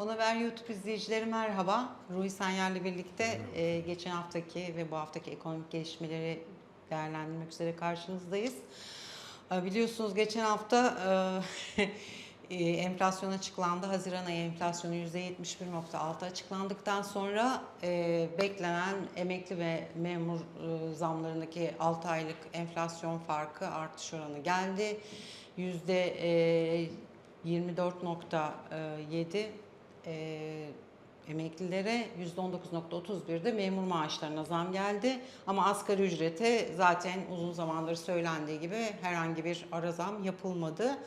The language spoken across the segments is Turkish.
Ona Ver YouTube izleyicileri merhaba. Ruhi Sanyer'le birlikte e, geçen haftaki ve bu haftaki ekonomik gelişmeleri değerlendirmek üzere karşınızdayız. E, biliyorsunuz geçen hafta e, e, enflasyon açıklandı. Haziran ayı enflasyonu %71.6 açıklandıktan sonra e, beklenen emekli ve memur e, zamlarındaki 6 aylık enflasyon farkı artış oranı geldi. Yüzde e, 24.7 e, emeklilere %19.31'de memur maaşlarına zam geldi. Ama asgari ücrete zaten uzun zamandır söylendiği gibi herhangi bir ara zam yapılmadı.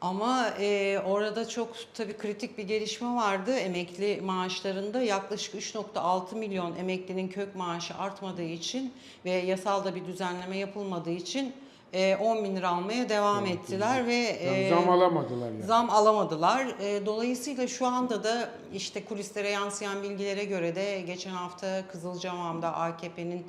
Ama e, orada çok tabii kritik bir gelişme vardı. Emekli maaşlarında yaklaşık 3.6 milyon emeklinin kök maaşı artmadığı için ve yasalda bir düzenleme yapılmadığı için e, 10 bin lira almaya devam ettiler ve e, zam alamadılar yani. Zam alamadılar. E, Dolayısıyla şu anda da işte kulislere yansıyan bilgilere göre de geçen hafta Kızılcahamam'da AKP'nin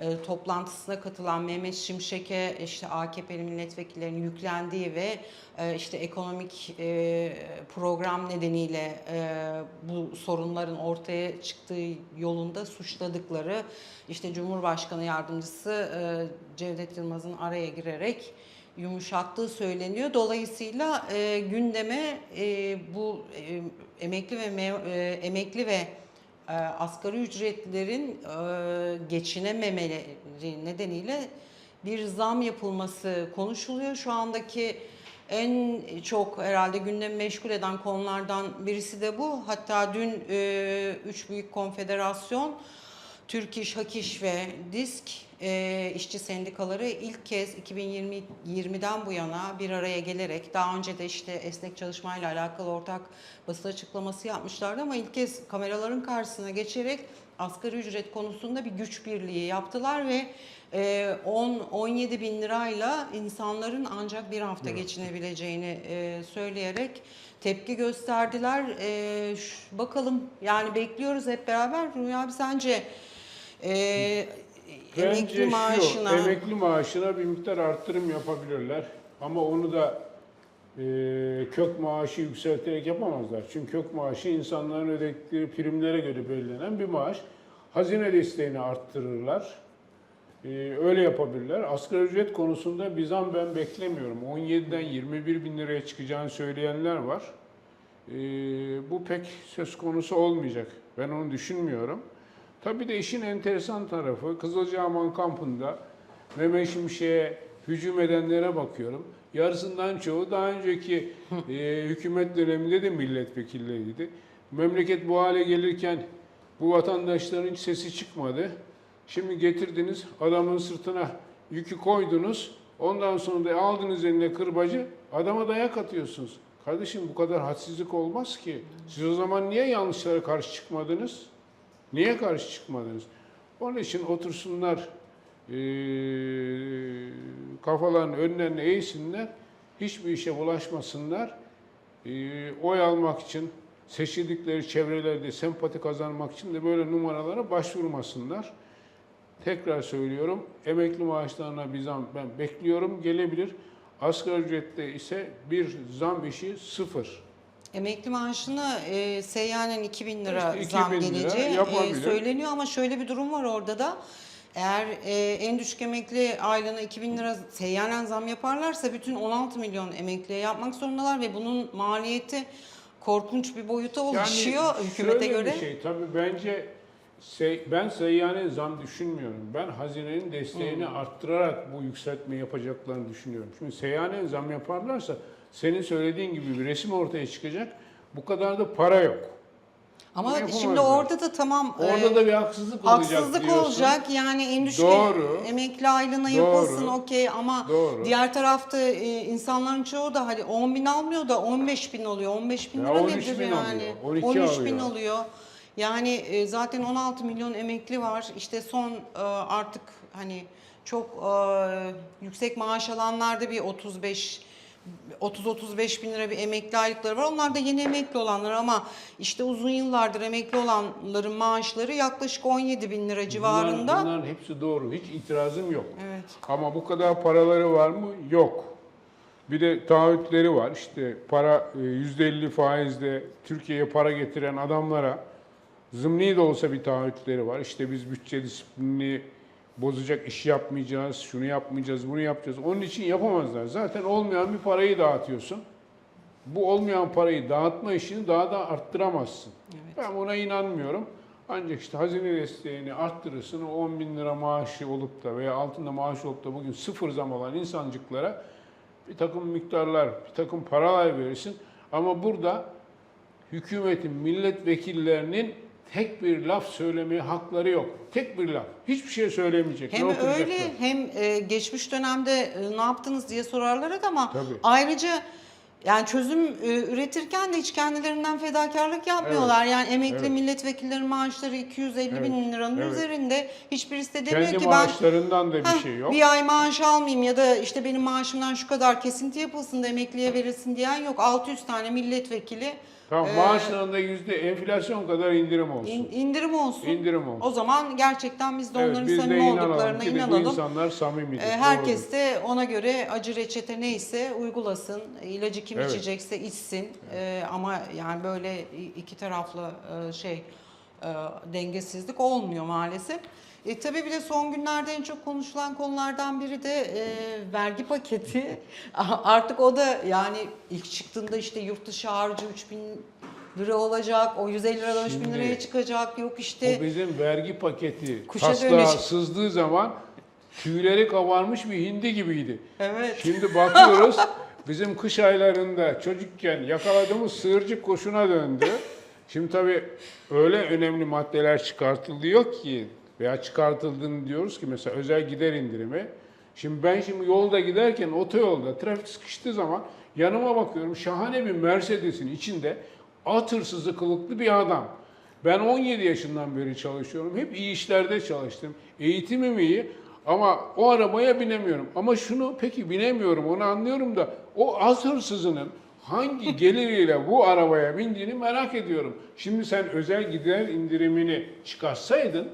e, toplantısına katılan Mehmet Şimşek'e işte AKP'li milletvekillerinin yüklendiği ve e, işte ekonomik e, program nedeniyle e, bu sorunların ortaya çıktığı yolunda suçladıkları işte Cumhurbaşkanı Yardımcısı e, Cevdet Yılmaz'ın araya girerek yumuşattığı söyleniyor. Dolayısıyla e, gündeme e, bu e, emekli ve me- e, emekli ve e, asgari ücretlilerin e, geçinememeleri nedeniyle bir zam yapılması konuşuluyor. Şu andaki en çok herhalde gündemi meşgul eden konulardan birisi de bu. Hatta dün e, üç büyük konfederasyon Türk İş, Hak İş ve DİSK e, işçi sendikaları ilk kez 2020'den bu yana bir araya gelerek daha önce de işte esnek çalışmayla alakalı ortak basın açıklaması yapmışlardı ama ilk kez kameraların karşısına geçerek asgari ücret konusunda bir güç birliği yaptılar ve e, 10-17 bin lirayla insanların ancak bir hafta geçinebileceğini e, söyleyerek tepki gösterdiler. E, bakalım yani bekliyoruz hep beraber. Rüya abi sence e, emekli Bence maaşına şu, emekli maaşına bir miktar arttırım yapabilirler. Ama onu da e, kök maaşı yükselterek yapamazlar. Çünkü kök maaşı insanların ödedikleri primlere göre belirlenen bir maaş. Hazine desteğini arttırırlar. E, öyle yapabilirler. Asgari ücret konusunda bir zam ben beklemiyorum. 17'den 21 bin liraya çıkacağını söyleyenler var. E, bu pek söz konusu olmayacak. Ben onu düşünmüyorum. Tabii de işin enteresan tarafı Kızılcahaman kampında Mehmet Şimşek'e hücum edenlere bakıyorum. Yarısından çoğu daha önceki e, hükümet döneminde de milletvekilleriydi. Memleket bu hale gelirken bu vatandaşların hiç sesi çıkmadı. Şimdi getirdiniz adamın sırtına yükü koydunuz. Ondan sonra da aldınız eline kırbacı adama dayak atıyorsunuz. Kardeşim bu kadar hadsizlik olmaz ki. Siz o zaman niye yanlışlara karşı çıkmadınız? Niye karşı çıkmadınız? Onun için otursunlar, eee kafalarını önlerine eğsinler, hiçbir işe bulaşmasınlar. Eee, oy almak için, seçildikleri çevrelerde sempati kazanmak için de böyle numaralara başvurmasınlar. Tekrar söylüyorum, emekli maaşlarına bir zam ben bekliyorum, gelebilir. Asgari ücrette ise bir zam işi sıfır. Emekli maaşına e, seyyanen 2000 lira İşte zam 2000 lira geleceği e, yapabilir. söyleniyor ama şöyle bir durum var orada da. Eğer e, en düşük emekli aylığına 2000 lira seyyanen zam yaparlarsa bütün 16 milyon emekliye yapmak zorundalar ve bunun maliyeti korkunç bir boyuta ulaşıyor hükümete şöyle göre. bir şey tabii bence se- ben seyyanen zam düşünmüyorum. Ben hazinenin desteğini Hmm. arttırarak bu yükseltme yapacaklarını düşünüyorum. Şimdi seyyanen zam yaparlarsa senin söylediğin gibi bir resim ortaya çıkacak. Bu kadar da para yok. Ama şimdi orada da tamam e, Orada da bir haksızlık olacak Haksızlık diyorsun. olacak yani en düşük Doğru. emekli aylığına yapılsın okey ama Doğru. diğer tarafta e, insanların çoğu da hani 10 bin almıyor da 15 bin oluyor. 15 bin Ya lira 13 nedir bin yani? alıyor, 12 13 bin alıyor. oluyor. Yani e, zaten 16 milyon emekli var. İşte son e, artık hani çok e, yüksek maaş alanlarda bir 35 30-35 bin lira bir emekli aylıkları var. Onlar da yeni emekli olanlar ama işte uzun yıllardır emekli olanların maaşları yaklaşık 17 bin lira civarında. Bunlar, bunların hepsi doğru. Hiç itirazım yok. Evet. Ama bu kadar paraları var mı? Yok. Bir de taahhütleri var. İşte para e, %50 faizle Türkiye'ye para getiren adamlara zımni de olsa bir taahhütleri var. İşte biz bütçe disiplinini bozacak iş yapmayacağız, şunu yapmayacağız, bunu yapacağız. Onun için yapamazlar. Zaten olmayan bir parayı dağıtıyorsun. Bu olmayan parayı dağıtma işini daha da arttıramazsın. Evet. Ben buna inanmıyorum. Ancak işte hazine desteğini arttırırsın, o 10 bin lira maaşı olup da veya altında maaş olup da bugün sıfır zam alan insancıklara bir takım miktarlar, bir takım paralar verirsin. Ama burada hükümetin, milletvekillerinin tek bir laf söylemeye hakları yok. Tek bir laf. Hiçbir şey söylemeyecek. Hem Ne öyle hem e, geçmiş dönemde e, ne yaptınız diye sorarlar ama Tabii. ayrıca yani çözüm e, üretirken de hiç kendilerinden fedakarlık yapmıyorlar. Yani emekli Evet. milletvekillerinin maaşları 250 bin liranın Evet. üzerinde. Hiçbirisi de demiyor Kendi ki ben maaşlarından da bir Heh, şey yok. Bir ay maaş almayayım ya da işte benim maaşımdan şu kadar kesinti yapılsın da emekliye verilsin diyen yok. 600 tane milletvekili Tamam, Ee, maaşlarında yüzde enflasyon kadar indirim olsun. in- indirim olsun. İndirim olsun. O zaman gerçekten biz de Evet, onların biz de samimi inanalım olduklarına ki de bu inanalım. insanlar samimidir. Ee, doğrudur. Herkes de ona göre acı reçete neyse uygulasın. İlacı kim Evet. içecekse içsin. Ee, ama yani böyle iki taraflı e, şey e, dengesizlik olmuyor maalesef. E, tabii bir de son günlerde en çok konuşulan konulardan biri de e, vergi paketi. Artık o da yani ilk çıktığında işte yurt dışı harcı 3000 lira olacak. O 150 liradan 3000 Şimdi- liraya çıkacak. Yok işte O bizim vergi paketi Kuşa taslağa sızdığı zaman tüyleri kabarmış bir hindi gibiydi. evet. Şimdi bakıyoruz bizim kış aylarında çocukken yakaladığımız sığırcık koşuna döndü. Şimdi tabii öyle önemli maddeler çıkartılıyor ki veya çıkartıldığını diyoruz ki mesela özel gider indirimi. Şimdi ben şimdi yolda giderken otoyolda trafik sıkıştığı zaman yanıma bakıyorum şahane bir Mercedes'in içinde at hırsızı kılıklı bir adam. Ben 17 yaşından beri çalışıyorum. Hep iyi işlerde çalıştım. Eğitimim iyi ama o arabaya binemiyorum. Ama şunu peki binemiyorum onu anlıyorum da o az hırsızının hangi geliriyle bu arabaya bindiğini merak ediyorum. Şimdi sen özel gider indirimini çıkarsaydın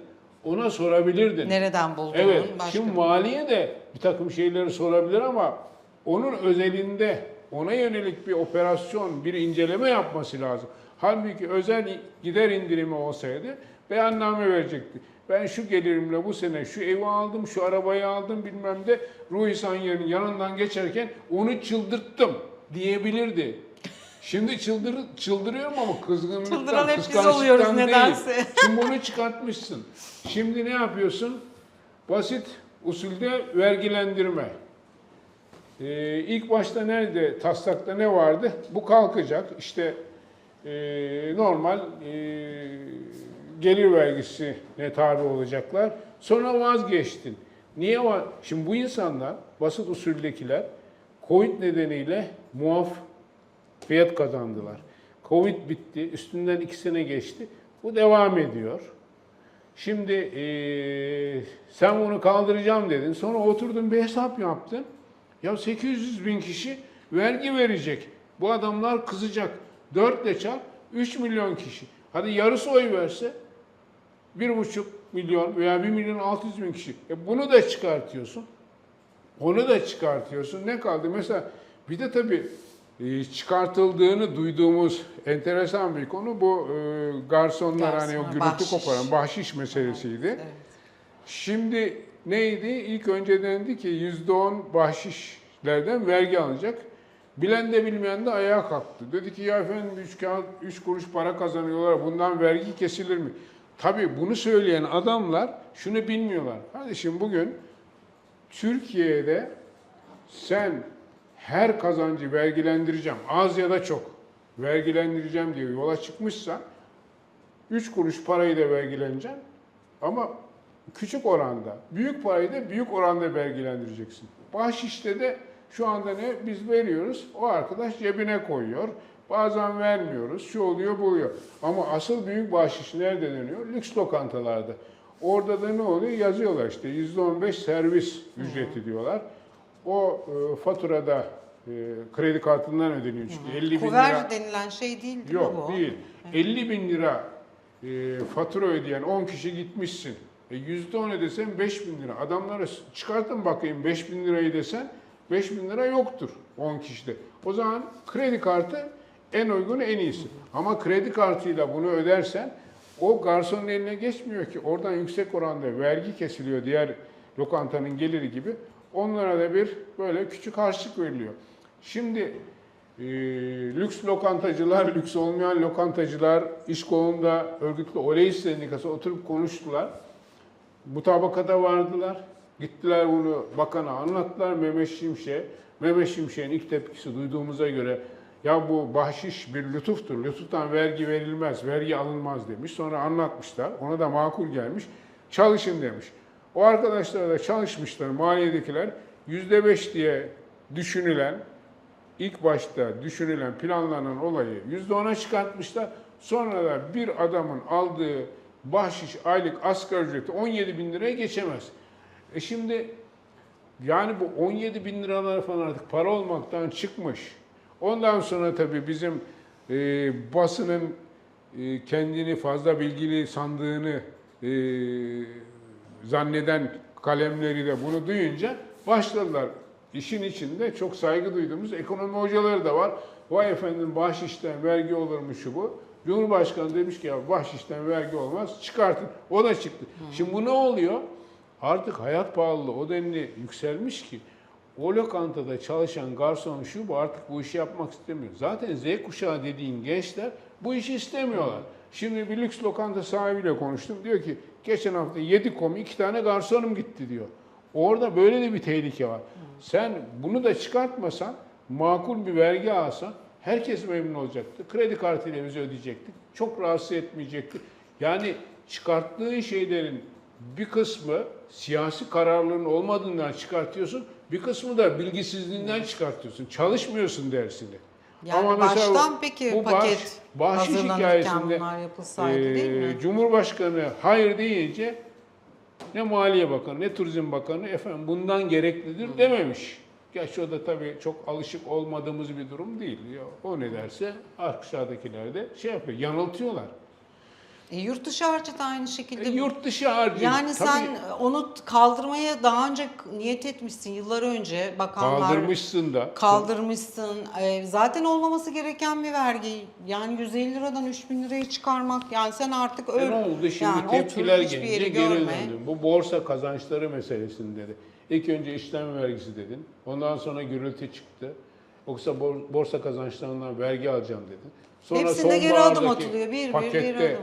ona sorabilirdin. Nereden bulduğunun Evet. başka Şimdi maliye de bir takım şeyleri sorabilir ama onun özelinde ona yönelik bir operasyon, bir inceleme yapması lazım. Halbuki özel gider indirimi olsaydı beyanname verecekti. Ben şu gelirimle bu sene şu evi aldım, şu arabayı aldım bilmem de Ruhi Sanyer'in yanından geçerken onu çıldırttım diyebilirdi. Şimdi çıldır, çıldırıyorum ama kızgınlıktan, Çıldıran hep biz oluyoruz değil. nedense. Şimdi bunu çıkartmışsın. Şimdi ne yapıyorsun? Basit usulde vergilendirme. Ee, ilk başta nerede, taslakta ne vardı? Bu kalkacak. İşte e, normal e, gelir vergisine tabi olacaklar. Sonra vazgeçtin. Niye var? Şimdi bu insanlar, basit usuldekiler, Covid nedeniyle muaf fiyat kazandılar. Covid bitti, üstünden iki sene geçti. Bu devam ediyor. Şimdi eee, sen bunu kaldıracağım dedin. Sonra oturdun bir hesap yaptın. Ya 800 bin kişi vergi verecek. Bu adamlar kızacak. 4 ile çarp 3 milyon kişi. Hadi yarısı oy verse 1,5 milyon veya 1 milyon 600 bin kişi. E bunu da çıkartıyorsun. Onu da çıkartıyorsun. Ne kaldı? Mesela bir de tabii e, çıkartıldığını duyduğumuz enteresan bir konu bu e, garsonlar hani o Garson, gürültü bahşiş. koparan bahşiş meselesiydi. Evet. Şimdi neydi? İlk önce dendi ki %10 bahşişlerden vergi alınacak. Bilen de bilmeyen de ayağa kalktı. Dedi ki ya efendim 3 kağıt 3 kuruş para kazanıyorlar. Bundan vergi kesilir mi? Tabii bunu söyleyen adamlar şunu bilmiyorlar. Kardeşim bugün Türkiye'de sen her kazancı vergilendireceğim, az ya da çok vergilendireceğim diye yola çıkmışsan 3 kuruş parayı da vergileneceksin ama küçük oranda, büyük parayı da büyük oranda vergilendireceksin. Bahşişte de şu anda ne? Biz veriyoruz, o arkadaş cebine koyuyor. Bazen vermiyoruz, şu oluyor, bu oluyor. Ama asıl büyük bahşiş nerede dönüyor? Lüks lokantalarda. Orada da ne oluyor? Yazıyorlar işte %15 servis ücreti diyorlar. O e, faturada e, kredi kartından ödeniyor çünkü 50 bin Kuver lira. denilen şey değil değil Yok mi bu? değil. 50 bin lira e, fatura ödeyen 10 kişi gitmişsin. E, %10 ödesen 5 bin lira. Adamlara çıkartın bakayım 5 bin lirayı desen 5 bin lira yoktur. 10 kişide. O zaman kredi kartı en uygun en iyisi. Ama kredi kartıyla bunu ödersen o garsonun eline geçmiyor ki. Oradan yüksek oranda vergi kesiliyor diğer lokantanın geliri gibi. Onlara da bir böyle küçük harçlık veriliyor. Şimdi e, lüks lokantacılar, lüks olmayan lokantacılar, iş kolunda örgütlü oley sendikası oturup konuştular. Mutabakata vardılar. Gittiler bunu bakana anlattılar Mehmet Şimşek'e. Mehmet Şimşek'in ilk tepkisi duyduğumuza göre ya bu bahşiş bir lütuftur. Lütuftan vergi verilmez, vergi alınmaz demiş. Sonra anlatmışlar. Ona da makul gelmiş. Çalışın demiş. O arkadaşlar da çalışmışlar, maliyedekiler. Yüzde beş diye düşünülen, ilk başta düşünülen, planlanan olayı yüzde ona çıkartmışlar. Sonra da bir adamın aldığı bahşiş aylık asgari ücreti 17 bin liraya geçemez. E şimdi yani bu 17 bin liralar falan artık para olmaktan çıkmış. Ondan sonra tabii bizim e, basının e, kendini fazla bilgili sandığını e, zanneden kalemleri de bunu duyunca başladılar. İşin içinde çok saygı duyduğumuz ekonomi hocaları da var. Vay efendim bahşişten vergi olur mu şu bu. Cumhurbaşkanı demiş ki ya bahşişten vergi olmaz çıkartın. O da çıktı. Şimdi bu ne oluyor? Artık hayat pahalılığı o denli yükselmiş ki o lokantada çalışan garson şu bu artık bu işi yapmak istemiyor. Zaten Z kuşağı dediğin gençler bu işi istemiyorlar. Şimdi bir lüks lokanta sahibiyle konuştum. Diyor ki geçen hafta 7 komu iki tane garsonum gitti diyor. Orada böyle de bir tehlike var. Sen bunu da çıkartmasan, makul bir vergi alsan herkes memnun olacaktı. Kredi kartıyla bizi ödeyecektik. Çok rahatsız etmeyecekti. Yani çıkarttığın şeylerin bir kısmı siyasi kararlılığın olmadığından çıkartıyorsun. Bir kısmı da bilgisizliğinden çıkartıyorsun. Çalışmıyorsun dersini. Yani mesela baştan peki bu paket bahşiş hazırlanırken hikayesinde, yapılsaydı değil mi? Cumhurbaşkanı hayır deyince ne Maliye Bakanı ne Turizm Bakanı efendim bundan gereklidir dememiş. Gerçi o da tabii çok alışık olmadığımız bir durum değil. Ya, o ne derse aşağıdakiler de şey yapıyor, yanıltıyorlar. E, yurt dışı harcı da aynı şekilde. E, yurt dışı harcı. yani tabii sen onu kaldırmaya daha önce niyet etmişsin yıllar önce bakanlar kaldırmışsın da. kaldırmışsın. E, zaten olmaması gereken bir vergi. Yani 150 liradan 3000 liraya çıkarmak. Yani sen artık E öyle ne oldu şimdi yani tepkiler gelince geri döndüm. Bu borsa kazançları meselesinde de. İlk önce işlem vergisi dedin. Ondan sonra gürültü çıktı. Yoksa bor- borsa kazançlarından vergi alacağım dedin. Sonra Hepsinde geri adım sonbahardaki atılıyor. Bir, bir, pakette adım atılıyor.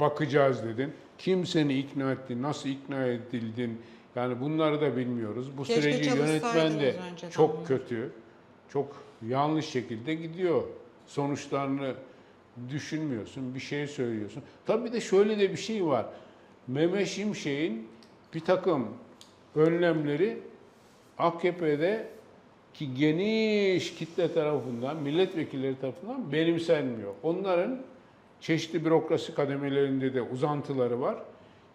bakacağız dedin. Kim seni ikna etti, nasıl ikna edildin? Yani bunları da bilmiyoruz. Bu Keşke süreci yönetmen de çalışsaydınız önceden çok bunu. kötü, çok yanlış şekilde gidiyor. Sonuçlarını düşünmüyorsun, bir şey söylüyorsun. Tabii bir de şöyle de bir şey var. Mehmet Şimşek'in bir takım önlemleri AKP'de ki geniş kitle tarafından, milletvekilleri tarafından benimsenmiyor. Onların çeşitli bürokrasi kademelerinde de uzantıları var.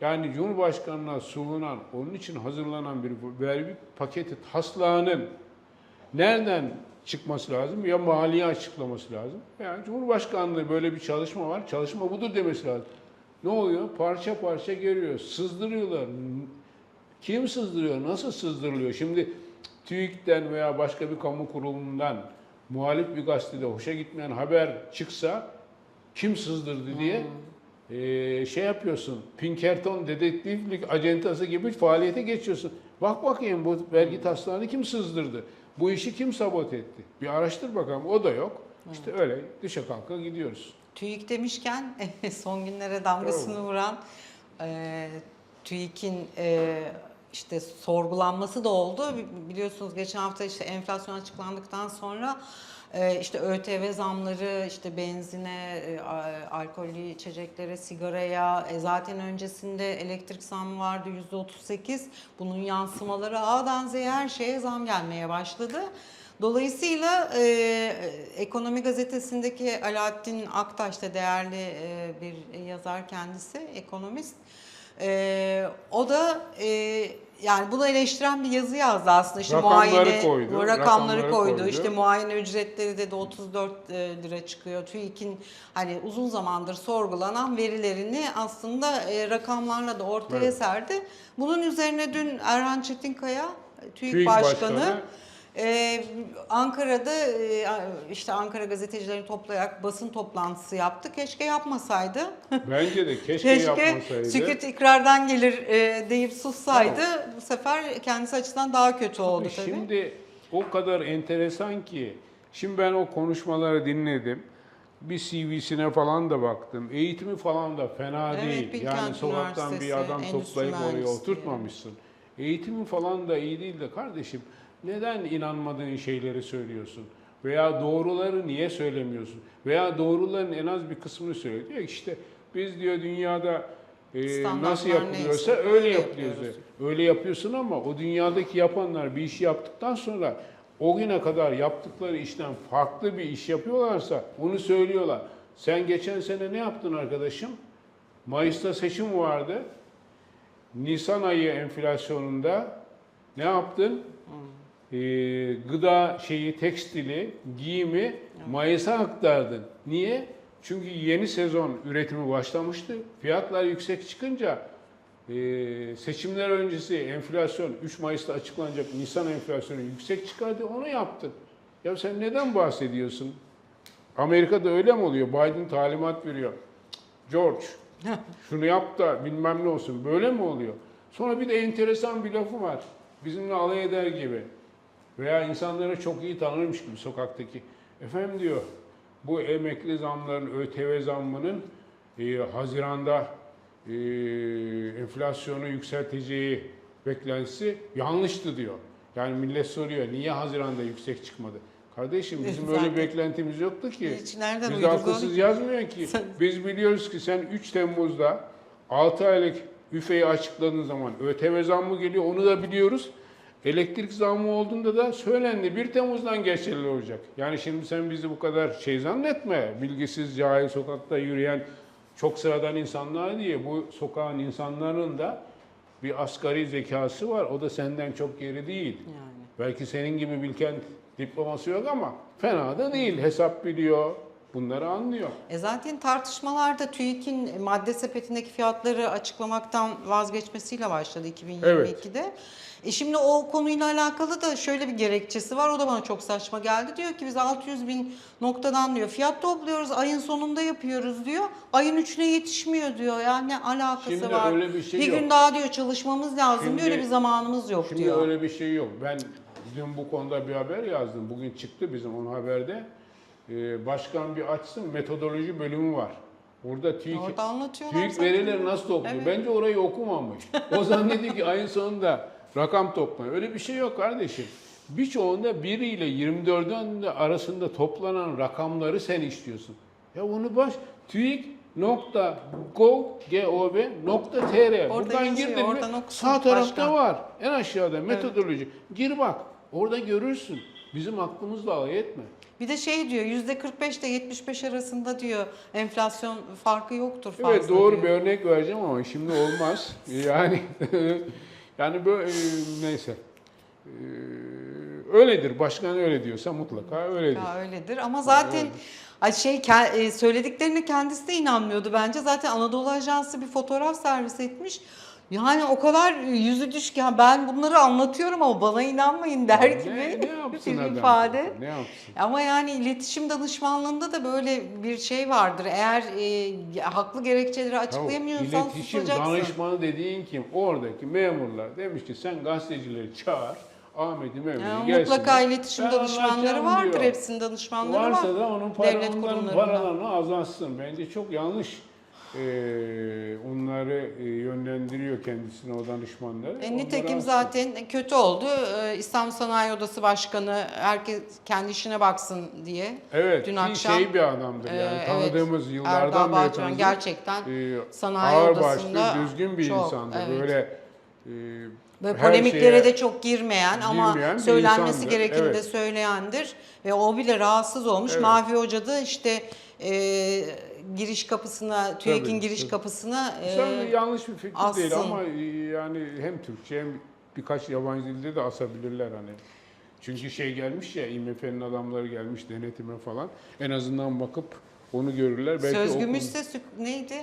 Yani Cumhurbaşkanı'na sunulan, onun için hazırlanan bir vergi paketi taslağının nereden çıkması lazım? Ya maliye açıklaması lazım. Yani Cumhurbaşkanlığı böyle bir çalışma var. Çalışma budur demesi lazım. Ne oluyor? Parça parça geliyor. Sızdırıyorlar. Kim sızdırıyor? Nasıl sızdırılıyor? Şimdi TÜİK'ten veya başka bir kamu kurumundan muhalif bir gazetede hoşa gitmeyen haber çıksa kim sızdırdı diye eee, şey yapıyorsun. Pinkerton dedektiflik acentası gibi faaliyete geçiyorsun. Bak bakayım bu vergi taslağını kim sızdırdı? Bu işi kim sabote etti? Bir araştır bakalım. O da yok. İşte öyle düşe kalka gidiyoruz. TÜİK demişken son günlere damgasını vuran e, TÜİK'in e, işte sorgulanması da oldu. Bi- Biliyorsunuz geçen hafta işte enflasyon açıklandıktan sonra e, işte ÖTV zamları, işte benzine, e, alkollü içeceklere, sigaraya, e, zaten öncesinde elektrik zammı vardı %38. Bunun yansımaları A'dan Z'ye her şeye zam gelmeye başladı. Dolayısıyla e, Ekonomi Gazetesi'ndeki Alaaddin Aktaş da değerli e, bir yazar kendisi, ekonomist. E, o da e, yani bunu eleştiren bir yazı yazdı aslında. İşte Rakamları muayene, koydu, rakamları, rakamları koydu. koydu. İşte muayene ücretleri de, de 34 e, lira çıkıyor. TÜİK'in hani uzun zamandır sorgulanan verilerini aslında e, rakamlarla da ortaya Evet. serdi. Bunun üzerine dün Erhan Çetinkaya, TÜİK, TÜİK Başkanı, Başkanı Ee, Ankara'da e, işte Ankara gazetecilerini toplayarak basın toplantısı yaptı. Keşke yapmasaydı. Bence de keşke, Keşke yapmasaydı. sükut ikrardan gelir e, deyip sussaydı. Bu sefer kendisi açısından daha kötü oldu tabii. Şimdi o kadar enteresan ki, şimdi ben o konuşmaları dinledim. Bir CV'sine falan da baktım. Eğitimi falan da fena Evet, değil. Bilkent yani sokaktan bir adam toplayıp oraya oturtmamışsın. Eğitimi falan da iyi değil de kardeşim neden inanmadığın şeyleri söylüyorsun? Veya doğruları niye söylemiyorsun? Veya doğruların en az bir kısmını söyle. Diyor işte biz diyor dünyada e, nasıl yapılıyorsa neyse, öyle öyle yapıyoruz. yapıyoruz. Öyle yapıyorsun ama o dünyadaki yapanlar bir işi yaptıktan sonra o güne kadar yaptıkları işten farklı bir iş yapıyorlarsa onu söylüyorlar. Sen geçen sene ne yaptın arkadaşım? Mayıs'ta seçim vardı. Nisan ayı enflasyonunda ne yaptın? Ee, gıda şeyi, tekstili, giyimi Mayıs'a aktardın. Niye? Çünkü yeni sezon üretimi başlamıştı. Fiyatlar yüksek çıkınca e, seçimler öncesi enflasyon 3 Mayıs'ta açıklanacak Nisan enflasyonu yüksek çıkardı. Onu yaptın. Ya sen neden bahsediyorsun? Amerika'da öyle mi oluyor? Biden talimat veriyor. George şunu yap da bilmem ne olsun. Böyle mi oluyor? Sonra bir de enteresan bir lafı var. Bizimle alay eder gibi. Veya insanları çok iyi tanırmış gibi sokaktaki. Efendim diyor, bu emekli zamların, ÖTV zammının e, Haziran'da e, enflasyonu yükselteceği beklentisi yanlıştı diyor. Yani millet soruyor, niye Haziran'da yüksek çıkmadı? Kardeşim bizim öyle Zaten. beklentimiz yoktu ki. Hiç nereden Biz akılsız yazmıyor ki. Biz biliyoruz ki sen 3 Temmuz'da 6 aylık üfeyi açıkladığın zaman ÖTV zammı geliyor onu da biliyoruz. Elektrik zammı olduğunda da söylendi 1 Temmuz'dan geçerli olacak. Yani şimdi sen bizi bu kadar şey zannetme. Bilgisiz, cahil, sokakta yürüyen çok sıradan insanlar diye bu sokağın insanların da bir asgari zekası var. O da senden çok geri değil. Yani. Belki senin gibi Bilkent diploması yok ama fena da değil. Hesap biliyor. Bunları anlıyor. E zaten tartışmalarda TÜİK'in madde sepetindeki fiyatları açıklamaktan vazgeçmesiyle başladı 2022'de. E şimdi o konuyla alakalı da şöyle bir gerekçesi var. O da bana çok saçma geldi. Diyor ki biz 600 bin noktadan diyor fiyat topluyoruz. Ayın sonunda yapıyoruz diyor. Ayın üçüne yetişmiyor diyor. Ya ne alakası Şimdi var? öyle bir şey yok. gün daha diyor çalışmamız lazım Şimdi- diyor. Öyle bir zamanımız yok Şimdi diyor. öyle bir şey yok. Ben dün bu konuda bir haber yazdım. Bugün çıktı bizim onun haberde. Ee, başkan bir açsın metodoloji bölümü var. Orada TÜİK, Orada anlatıyorlar TÜİK zaten. verileri nasıl topluyor? Evet. Bence orayı okumamış. O zannediyor ki ayın sonunda rakam toplanıyor. Öyle bir şey yok kardeşim. Birçoğunda 1 ile 24'ün de arasında toplanan rakamları sen istiyorsun. Ya onu baş TÜİK nokta gov, gov nokta tr. Orada Buradan girdin mi sağ tarafta başkan. var. En aşağıda metodoloji. Gir bak. Orada görürsün. Bizim aklımızla alay etme. Bir de şey diyor yüzde 45 ile 75 arasında diyor enflasyon farkı yoktur fazla Evet doğru diyor. bir örnek vereceğim ama şimdi olmaz. Yani yani böyle e, neyse. E, öyledir. Başkan öyle diyorsa mutlaka öyledir. Ya öyledir ama zaten ay şey e, söylediklerine kendisi de inanmıyordu bence. Zaten Anadolu Ajansı bir fotoğraf servis etmiş. Yani o kadar yüzü düşken ben bunları anlatıyorum ama bana inanmayın der gibi yapsın bir adam? ifade. Ne yapsın? Ama yani iletişim danışmanlığında da böyle bir şey vardır. Eğer e, haklı gerekçeleri açıklayamıyorsan İletişim susacaksın. danışmanı dediğin kim? Oradaki memurlar demiş ki sen gazetecileri çağır. Ahmet'i Mehmet'i Yani gelsinler. mutlaka iletişim Ben danışmanları vardır. diyor. Hepsinin danışmanları var. Varsa da onun para, devlet onların kurumlarında. paralarını azaltsın. Bence çok yanlış eee, onları eee, yönlendiriyor kendisine o danışmanları. E, Onları nitekim alsın. zaten kötü oldu. E, İstanbul Sanayi Odası Başkanı herkes kendi işine baksın diye. Evet, dün akşam, şey bir adamdır yani Ee, evet, tanıdığımız yıllardan beri tanıdığımız. gerçekten eee, sanayi ağır odasında düzgün bir çok, insandır. evet. Böyle eee, Böyle her polemiklere de çok girmeyen ama girmeyen bir söylenmesi insandır. gerekeni de Evet. söyleyendir. Ve o bile rahatsız olmuş. Evet. Mavi Hoca da işte e, giriş kapısına, TÜİK'in Tabii, giriş kapısına e, Sen yanlış bir fikir değil ama e, yani hem Türkçe hem birkaç yabancı dilde de asabilirler hani. Çünkü şey gelmiş ya IMF'nin adamları gelmiş denetime falan. En azından bakıp onu görürler. Belki söz o gümüşse sük- neydi?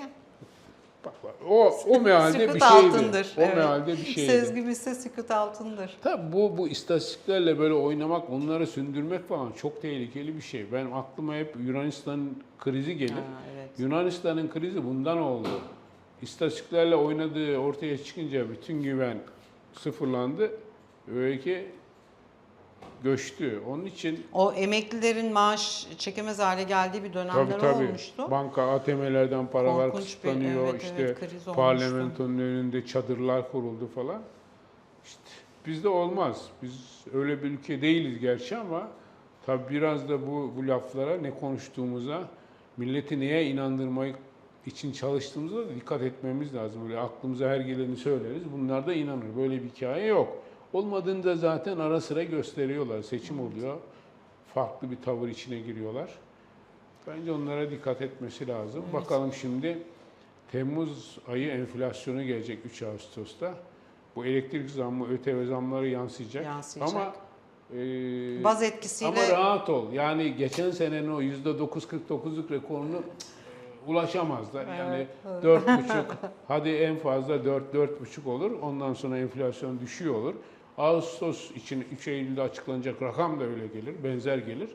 Bak, bak, o o mealde bir Sükut şeydi. altındır. O evet. mealde bir şeydi. Sezgi bilse sükut altındır. Tabii bu bu istatistiklerle böyle oynamak, onları sündürmek falan çok tehlikeli bir şey. Ben aklıma hep Yunanistan'ın krizi gelir. Ha, evet. Yunanistan'ın krizi bundan oldu. İstatistiklerle oynadığı ortaya çıkınca bütün güven sıfırlandı. Öyle ki göçtü. Onun için O emeklilerin maaş çekemez hale geldiği bir tabii dönemler tabii olmuştu. banka ATM'lerden paralar Korkunç bir, kısıtlanıyor. evet, işte evet, kriz olmuştu. parlamentonun önünde çadırlar kuruldu falan. İşte bizde olmaz. Biz öyle bir ülke değiliz gerçi ama tabii biraz da bu, bu laflara ne konuştuğumuza, milleti neye inandırmak için çalıştığımıza da dikkat etmemiz lazım. Böyle aklımıza her geleni söyleriz. Bunlar da inanır. Böyle bir hikaye yok. Olmadığında zaten ara sıra gösteriyorlar. Seçim oluyor. Farklı bir tavır içine giriyorlar. Bence onlara dikkat etmesi lazım. Bakalım şimdi Temmuz ayı enflasyonu gelecek 3 Ağustos'ta. Bu elektrik zammı, ÖTV zamları yansıyacak. Yansıyacak. Ama e, Baz etkisiyle ama rahat ol. Yani geçen senenin o %9.49'luk rekorunu ulaşamazlar. Yani dört buçuk, hadi en fazla 4 dört buçuk olur. Ondan sonra enflasyon düşüyor olur. Ağustos için 3 Eylül'de açıklanacak rakam da öyle gelir, benzer gelir.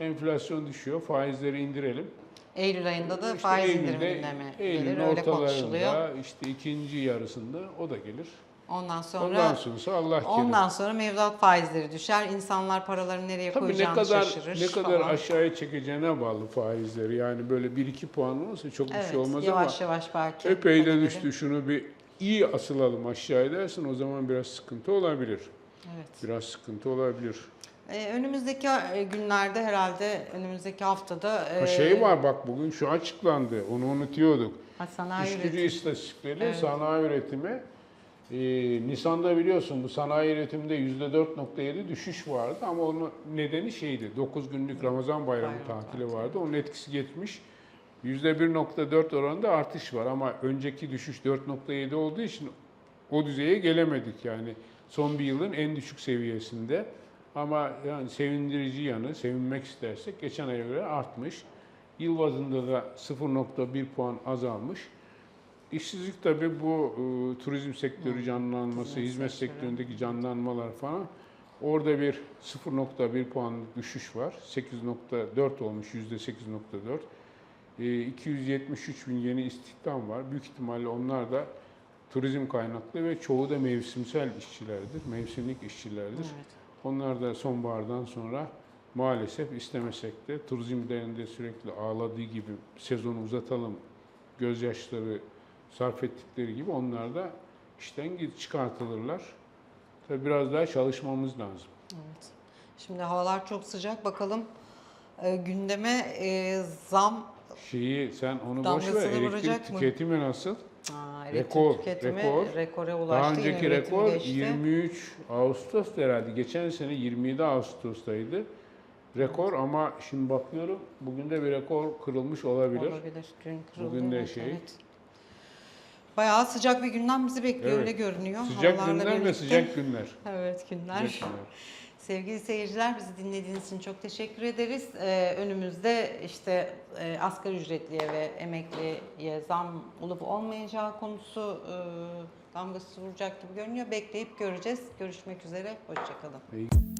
Enflasyon düşüyor, faizleri indirelim. Eylül ayında da İşte faiz gündeme Eylül'ün gelir. Öyle konuşuluyor. işte ikinci yarısında o da gelir. Ondan sonra Ondan sonrası Allah kerim. ondan sonra mevduat faizleri düşer. İnsanlar paralarını nereye Tabii ne koyacağını kadar şaşırır ne kadar falan. aşağıya çekeceğine bağlı faizleri. Yani böyle 1-2 puan olsa çok bir evet, şey olmaz yavaş ama yavaş belki. epey de düştü. Şunu bir iyi asılalım aşağı dersin o zaman biraz sıkıntı olabilir. Evet. Biraz sıkıntı olabilir. Ee, önümüzdeki e, günlerde herhalde önümüzdeki haftada Ha e, şey var bak bugün şu açıklandı. Onu unutuyorduk. ha, sanayi İş gücü istatistikleri Evet. sanayi üretimi. Ee, Nisan'da biliyorsun bu sanayi üretiminde %4.7 düşüş vardı ama onun nedeni şeydi. 9 günlük Ramazan bayramı Bayram tatili vardı. Onun etkisi geçmiş. %1.4 oranında artış var ama önceki düşüş 4.7 olduğu için o düzeye gelemedik yani. Son bir yılın en düşük seviyesinde. Ama yani sevindirici yanı, sevinmek istersek geçen aya göre artmış. Yıl bazında da 0.1 puan azalmış. İşsizlik tabii bu e, turizm sektörü canlanması, hizmet hizmet sektörü. sektöründeki canlanmalar falan. Orada bir 0.1 puan düşüş var. 8.4 olmuş, %8.4. E, 273 bin yeni istihdam var. Büyük ihtimalle onlar da turizm kaynaklı ve çoğu da mevsimsel işçilerdir, mevsimlik işçilerdir. Evet. Onlar da sonbahardan sonra maalesef istemesek de turizmlerin de sürekli ağladığı gibi sezonu uzatalım gözyaşları sarf ettikleri gibi onlar da işten git- çıkartılırlar. Tabii biraz daha çalışmamız lazım. Evet. Şimdi havalar çok sıcak. Bakalım e, gündeme e, zam Şeyi sen onu boş ver. Damgasını Elektrik vuracak mı? tüketimi nasıl? Aa, elektrik Rekor, tüketimi rekor. rekora ulaştı. Daha Yine önceki rekor geçti. 23 Ağustos'ta herhalde. Geçen sene 27 Ağustos'taydı. Rekor ama şimdi bakıyorum bugün de bir rekor kırılmış olabilir. Olabilir. Dün kırıldı. Bugün de evet, şey. evet. Bayağı sıcak bir gündem bizi bekliyor Evet. öyle görünüyor. Sıcak Havalarla günler ve birlikte. sıcak günler. Evet günler. Sıcak günler. Sevgili seyirciler bizi dinlediğiniz için çok teşekkür ederiz. Ee, önümüzde işte e, asgari ücretliye ve emekliye zam olup olmayacağı konusu e, damgası vuracak gibi görünüyor. Bekleyip göreceğiz. Görüşmek üzere. Hoşçakalın. İyi.